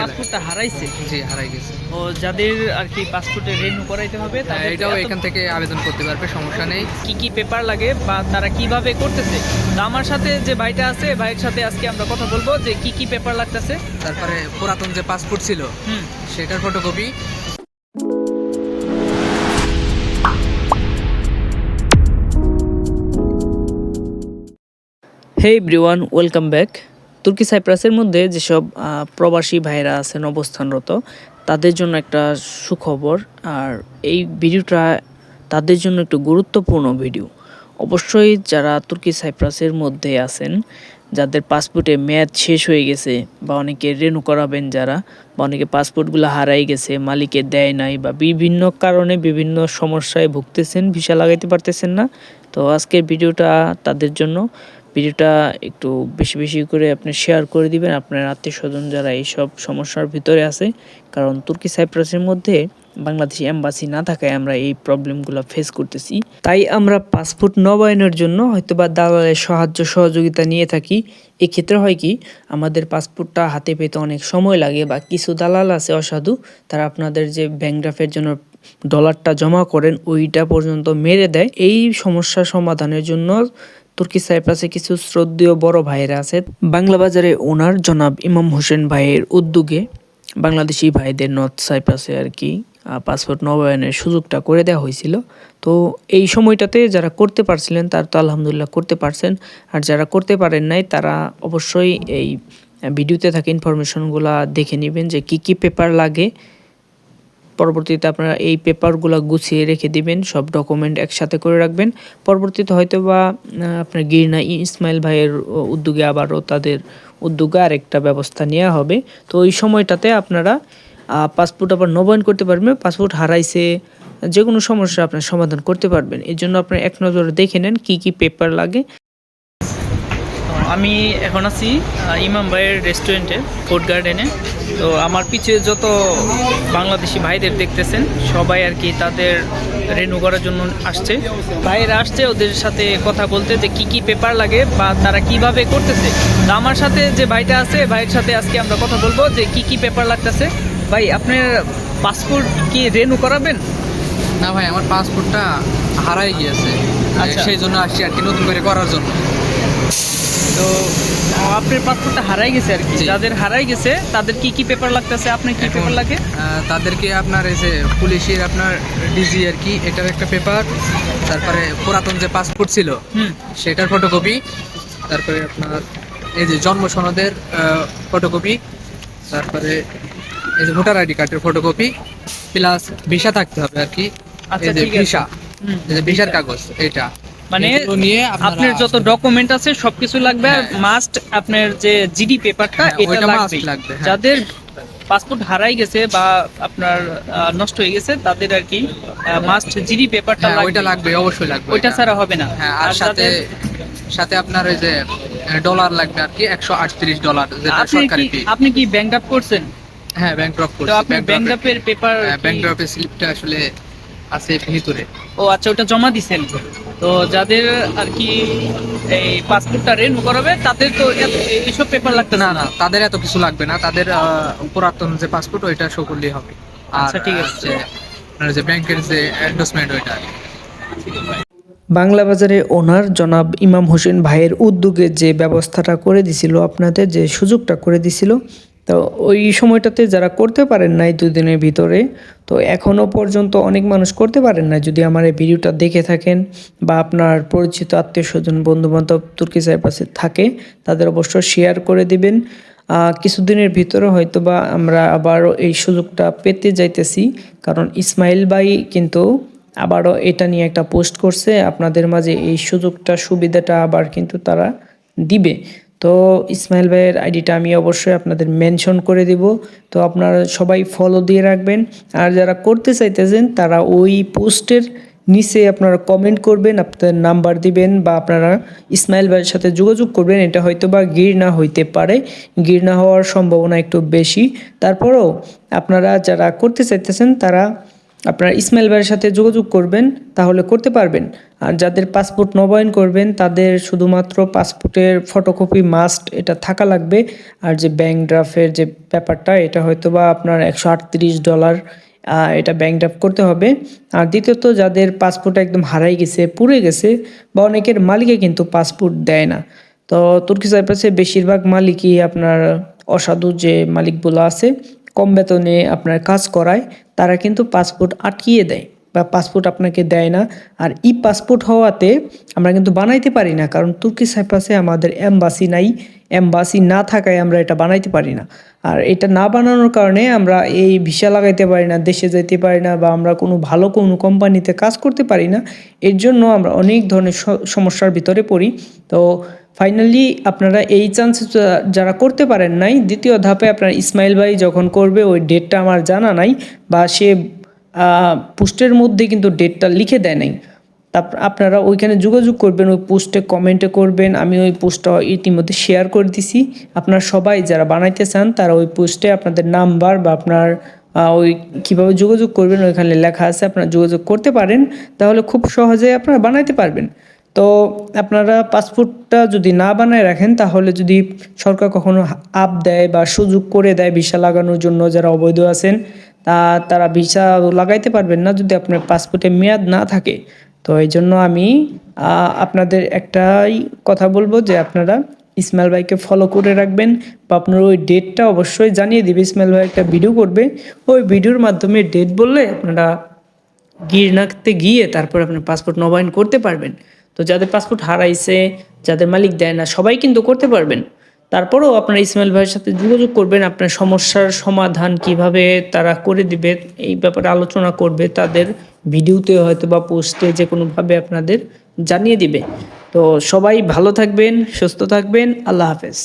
পাসপোর্টটা হারাইছে? জি হারাই গেছে। ও যাদের আর কি পাসপোর্টে রেনু করাইতে হবে হ্যাঁ, এটাও এখান থেকে আবেদন করতে পারবে সমস্যা নেই। কি কি পেপার লাগে বা তারা কীভাবে করতেছে? তো আমার সাথে যে ভাইটা আছে ভাইয়ের সাথে আজকে আমরা কথা বলব যে কি কি পেপার লাগতেছে। তারপরে পুরাতন যে পাসপোর্ট ছিল হুম। সেটার ফটোকপি হে ব্রিওয়ান ওয়েলকাম ব্যাক তুর্কি সাইপ্রাসের মধ্যে যেসব প্রবাসী ভাইরা আছেন, অবস্থানরত, তাদের জন্য একটা সুখবর। আর এই ভিডিওটা তাদের জন্য একটু গুরুত্বপূর্ণ ভিডিও। অবশ্যই যারা তুর্কি সাইপ্রাসের মধ্যে আছেন, যাদের পাসপোর্টে মেয়াদ শেষ হয়ে গেছে, বা অনেকে রেনু করাবেন যারা, বা অনেকে পাসপোর্টগুলো হারাই গেছে, মালিকে দেয় নাই, বা বিভিন্ন কারণে বিভিন্ন সমস্যায় ভুগতেছেন, ভিসা লাগাইতে পারতেছেন না, তো আজকের ভিডিওটা তাদের জন্য ভিডিওটা একটু বেশি বেশি করে আপনি শেয়ার করে দিবেন। আপনার আত্মীয় স্বজন যারা এইসব সমস্যার ভিতরে আছে, কারণ তুর্কি সাইপ্রাসের মধ্যে বাংলাদেশি এম্বাসি না থাকায় আমরা এই প্রবলেমগুলো ফেস করতেছি। তাই আমরা পাসপোর্ট নবায়নের জন্য হয়তোবা দালালের সাহায্য সহযোগিতা নিয়ে থাকি। এক্ষেত্রে হয় কি, আমাদের পাসপোর্টটা হাতে পেতে অনেক সময় লাগে বা কিছু দালাল আছে অসাধু, তারা আপনাদের যে ব্যাংক ড্রাফের জন্য ডলারটা জমা করেন, ওইটা পর্যন্ত মেরে দেয়। এই সমস্যা সমাধানের জন্য তুর্কি সাইপ্রাসে কিছু শ্রদ্ধেয় বড় ভাইয়েরা আছে। বাংলা বাজারে ওনার জনাব ইমাম হোসেন ভাইয়ের উদ্যোগে বাংলাদেশি ভাইদের নর্থ সাইপ্রাসে আর কি পাসপোর্ট নবায়নের সুযোগটা করে দেওয়া হয়েছিল। তো এই সময়টাতে যারা করতে পারছিলেন, তার তো আলহামদুলিল্লাহ করতে পারছেন। আর যারা করতে পারেন নাই, তারা অবশ্যই এই ভিডিওতে থাকা ইনফরমেশনগুলো দেখে নেবেন যে কি কি পেপার লাগে। পরবর্তীতে আপনারা এই পেপারগুলো গুছিয়ে রেখে দিবেন, সব ডকুমেন্ট একসাথে করে রাখবেন। পরবর্তীতে হয়তো বা আপনার গিরনা ইসমাইল ভাইয়ের উদ্যোগে আবারও তাদের উদ্যোগে আরেকটা ব্যবস্থা নেওয়া হবে। তো ওই সময়টাতে আপনারা পাসপোর্ট আবার নবায়ন করতে পারবেন পাসপোর্ট হারাইছে যে কোনো সমস্যা আপনার সমাধান করতে পারবেন। এর জন্য আপনার এক নজরে দেখে নেন কী কী পেপার লাগে। আমি এখন আছি ইমাম ভাইয়ের রেস্টুরেন্টে ফুড গার্ডেনে তো আমার পিছে যত বাংলাদেশি ভাইদের দেখতেছেন সবাই আর কি তাদের রেনু করার জন্য আসছে। ভাইয়েরা আসছে ওদের সাথে কথা বলতে যে কি কি পেপার লাগে বা তারা কীভাবে করতেছে। তো আমার সাথে যে ভাইটা আছে ভাইয়ের সাথে আজকে আমরা কথা বলব যে কি কি পেপার লাগতেছে। ভাই আপনার পাসপোর্ট কি রেনু করাবেন? না ভাই আমার পাসপোর্টটা হারাই গিয়েছে। আচ্ছা। সেই জন্য আসছি আর কি নতুন করে করার জন্য। তো আপনার পাসপোর্টটা হারাই গেছে আর কি। যাদের হারাই গেছে তাদের কি কি পেপার লাগতেছে? আপনার কি পেপার লাগে? তাদেরকে আপনার এই যে পুলিশের আপনার ডিজি আর কি এটার একটা পেপার তারপরে পুরাতন যে পাসপোর্ট ছিল হুম। সেটার ফটোকপি তারপরে আপনার এই যে জন্ম সনদের ফটোকপি তারপরে এই যে ভোটার আইডি কার্ডের ফটোকপি প্লাস ভিসা থাকতে হবে আর কি আচ্ছা, এই যে ভিসা হুম। এই যে ভিসার কাগজ এটা। মানে আপনারা যত ডকুমেন্ট আছে সবকিছু লাগবে আর হ্যাঁ। মাস্ট আপনার যে জিডি পেপারটা হ্যাঁ, এটা লাগবে হ্যাঁ। যাদের পাসপোর্ট হারাই গেছে বা আপনার নষ্ট হয়ে গেছে তাদের আর কি মাস্ট জিডি পেপারটা লাগবে ওইটা লাগবে অবশ্যই লাগবে ওইটা। ছাড়া হবে না হ্যাঁ আর সাথে সাথে আপনার ওই যে ডলার লাগবে আর কি একশো আটত্রিশ ডলার যেটা আপনি সরকারি কি ফি আপনি কি ব্যাংক আপ করছেন হ্যাঁ ব্যাংক ড্রপ করছি ব্যাংক আপের পেপার ব্যাংক ড্রপের স্লিপটা আসলে আছে ভিতরে। ও আচ্ছা ওটা জমা দিছেন। তো যাদের আর কি এই পাসপোর্টটা রেনু করাবে তাদের তো এত- এইসব পেপার লাগতে না। না তাদের এত কিছু লাগবে না। তাদের পুরাতন যে পাসপোর্ট ওইটা শো করলেই হবে। আচ্ছা, ঠিক আছে। যে আপনার যে ব্যাংকের যে এন্ডোসমেন্ট ওইটা। বাংলা বাজারে ওনার জনাব ইমাম হোসেন ভাইয়ের উদ্যোগে যে ব্যবস্থাটা করে দিছিল আপনাদের যে সুযোগটা করে দিছিল তো ওই সময়টাতে যারা করতে পারেন নাই দুদিনের ভিতরে, তো এখনও পর্যন্ত অনেক মানুষ করতে পারেন না যদি আমার এই ভিডিওটা দেখে থাকেন বা আপনার পরিচিত আত্মীয় স্বজন, বন্ধুবান্ধব, তুর্কি সাইপ্রাসে থাকে, তাদের অবশ্য শেয়ার করে দিবেন। কিছুদিনের ভিতরে হয়তো বা আমরা আবারও এই সুযোগটা পেতে যাইতেছি, কারণ ইসমাইল ভাই কিন্তু আবারও এটা নিয়ে একটা পোস্ট করছে। আপনাদের মাঝে এই সুযোগটা, সুবিধাটা আবার কিন্তু তারা দিবে। তো ইসমাইল ভাইয়ের আইডিটা আমি অবশ্যই আপনাদের মেনশন করে দিব। তো আপনারা সবাই ফলো দিয়ে রাখবেন। আর যারা করতে চাইতেছেন, তারা ওই পোস্টের নিচে আপনারা কমেন্ট করবেন, আপনাদের নাম্বার দিবেন বা আপনারা ইসমাইল ভাইয়ের সাথে যোগাযোগ করবেন। এটা হয়তো বা গির না হইতে পারে। গির না হওয়ার সম্ভাবনা একটু বেশি। তারপরেও আপনারা যারা করতে চাইতেছেন, তারা আপনারা ইসমাইল ভাইয়ের সাথে যোগাযোগ করবেন, তাহলে করতে পারবেন। আর যাদের পাসপোর্ট নবায়ন করবেন, তাদের শুধুমাত্র পাসপোর্টের ফটোকপি মাস্ট এটা থাকা লাগবে। আর যে ব্যাংক ড্রাফের যে ব্যাপারটা, এটা হয়তো বা আপনার একশো আটত্রিশ ডলার এটা ব্যাংক ড্রাফট করতে হবে। আর দ্বিতীয়ত, যাদের পাসপোর্ট একদম হারাই গেছে, পুড়ে গেছে, বা অনেকের মালিকে কিন্তু পাসপোর্ট দেয় না। তো তুর্কি সাইপ্রাসে বেশিরভাগ মালিকই আপনার অসাধু যে মালিকগুলো আছে কম বেতনে আপনার কাজ করায় তারা কিন্তু পাসপোর্ট আটকিয়ে দেয়। বা পাসপোর্ট আপনাকে দেয় না। আর ই পাসপোর্ট হওয়াতে আমরা কিন্তু বানাইতে পারি না, কারণ তুর্কি সাইপ্রাসে আমাদের এম্বাসি নাই। এম্বাসি না থাকায় আমরা এটা বানাইতে পারি না। আর এটা না বানানোর কারণে আমরা এই ভিসা লাগাইতে পারি না, দেশে যেতে পারি না বা আমরা কোনো ভালো কোনো কোম্পানিতে কাজ করতে পারি না। এর জন্য আমরা অনেক ধরনের সমস্যার ভিতরে পড়ি। তো ফাইনালি আপনারা এই চান্স যারা করতে পারেন নাই, দ্বিতীয় ধাপে আপনার ইসমাইল ভাই যখন করবে, ওই ডেটটা আমার জানা নাই বা সে পোস্টের মধ্যে কিন্তু ডেটটা লিখে দেয় নাই। তারপর আপনারা ওইখানে যোগাযোগ করবেন, ওই পোস্টে কমেন্টে করবেন, আমি ওই পোস্টটা ইতিমধ্যে শেয়ার করে দিছি। আপনারা সবাই যারা বানাইতে চান, তারা ওই পোস্টে আপনাদের নাম্বার বা আপনার ওই কীভাবে যোগাযোগ করবেন, ওইখানে লেখা আছে, আপনারা যোগাযোগ করতে পারেন। তাহলে খুব সহজে আপনারা বানাইতে পারবেন। তো আপনারা পাসপোর্টটা যদি না বানায় রাখেন, তাহলে যদি সরকার কখনো আপ দেয় বা সুযোগ করে দেয় ভিসা লাগানোর জন্য, যারা অবৈধ আছেন তা তারা ভিসা লাগাইতে পারবেন না যদি আপনার পাসপোর্টে মেয়াদ না থাকে। তো এই জন্য আমি আপনাদের একটাই কথা বলব যে আপনারা ইসমাইল ভাইকে ফলো করে রাখবেন বা আপনার ওই ডেটটা অবশ্যই জানিয়ে দিবে। ইসমাইল ভাই একটা ভিডিও করবে। ওই ভিডিওর মাধ্যমে ডেট বললে আপনারা গিরনাতে গিয়ে তারপর আপনার পাসপোর্ট নবায়ন করতে পারবেন। তো যাদের পাসপোর্ট হারাইছে, যাদের মালিক দেয় না, সবাই কিন্তু করতে পারবেন। তারপরেও আপনার ইসমাইল ভাইয়ের সাথে যোগাযোগ করবেন, আপনার সমস্যার সমাধান কীভাবে তারা করে দিবে, এই ব্যাপারে আলোচনা করবে, তাদের ভিডিওতে হয়তো বা পোস্টে যে কোনোভাবে আপনাদের জানিয়ে দিবে। তো সবাই ভালো থাকবেন, সুস্থ থাকবেন, আল্লাহ হাফেজ।